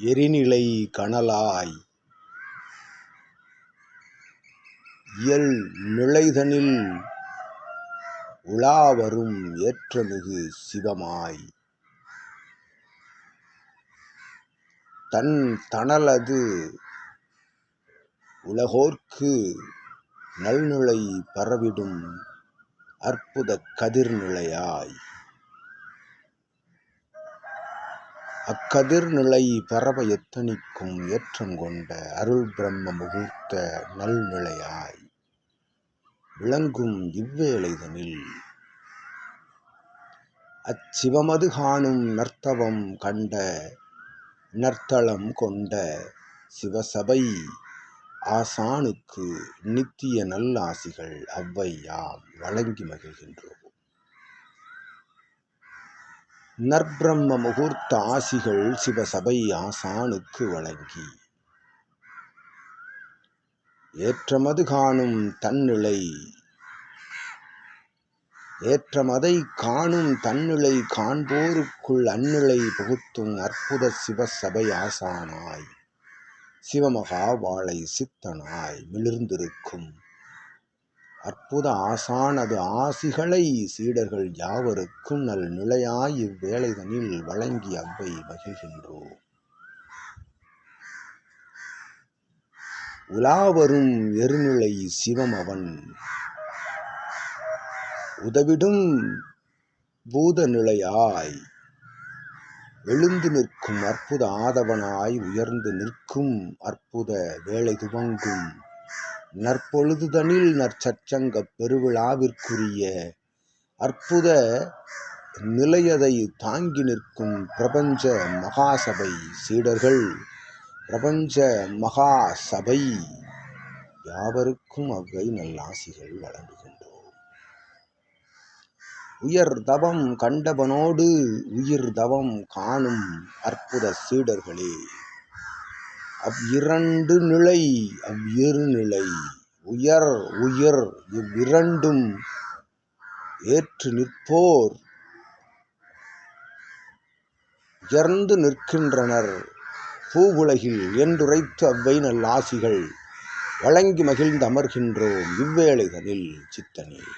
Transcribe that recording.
எரிநிலை கனலாய் இயல் நிலைதனில் உலாவரும் ஏற்றமிகு சிவமாய். தன் தனலது உலகோர்க்கு நல்நிலை பரவிடும் அற்புதக் கதிர்நிலையாய். அக்கதிர்நிலை பரவ எத்தனிக்கும் ஏற்றம் கொண்ட அருள் பிரம்ம முகூர்த்த நல்நிலையாய் விளங்கும் இவ்வேளைதனில். அச்சிவமது காணும் நர்த்தவம் கண்ட நர்த்தளம் கொண்ட சிவசபை ஆசானுக்கு நித்திய நல்லாசிகள் அவ்வை யாம் வழங்கி மகிழ்கின்றோம். நற்பிரம்ம முகூர்த்த ஆசிகள் சிவசபை ஆசானுக்கு வழங்கி. ஏற்றமது காணும் தன்னிலை ஏற்றமதை காணும் தன்னிலை காண்போருக்குள் அந்நிலை புகுத்தும் அற்புத சிவசபை ஆசானாய் சிவமகா வாழை சித்தனாய் மிளிர்ந்திருக்கும் அற்புத ஆசானது ஆசிகளை சீடர்கள் யாவருக்கும் நல் நிலையாய் இவ்வேளைதனில் வழங்கி அவ்வை மகிழ்கின்றோம் உலாவரும் எருநிலை சிவம் அவன். உதவிடும் பூத நிலையாய் எழுந்து நிற்கும் அற்புத ஆதவனாய் உயர்ந்து நிற்கும் அற்புத வேலை துவங்கும் நற்பொழுதுதனில் நற்சச்சங்கப் பெருவிழாவிற்குரிய அற்புத நிலையதை தாங்கி நிற்கும் பிரபஞ்ச மகாசபை சீடர்கள் பிரபஞ்ச மகாசபை யாவருக்கும் அவ்வை நல்லாசிகள் வழங்குகின்றோம். உயர் தவம் கண்டவனோடு உயிர் தவம் காணும் அற்புத சீடர்களே. அவ்விரண்டு நிலை அவ்விரு நிலை. உயர் உயிர் இவ்விரண்டும் ஏற்று நிற்போர். உயர்ந்து நிற்கின்றனர் பூவுலகில் என்றுரைத்து அவ்வை நல்லாசிகள் வழங்கி மகிழ்ந்து அமர்கின்றோம் இவ்வேளைகளில் சித்தனில்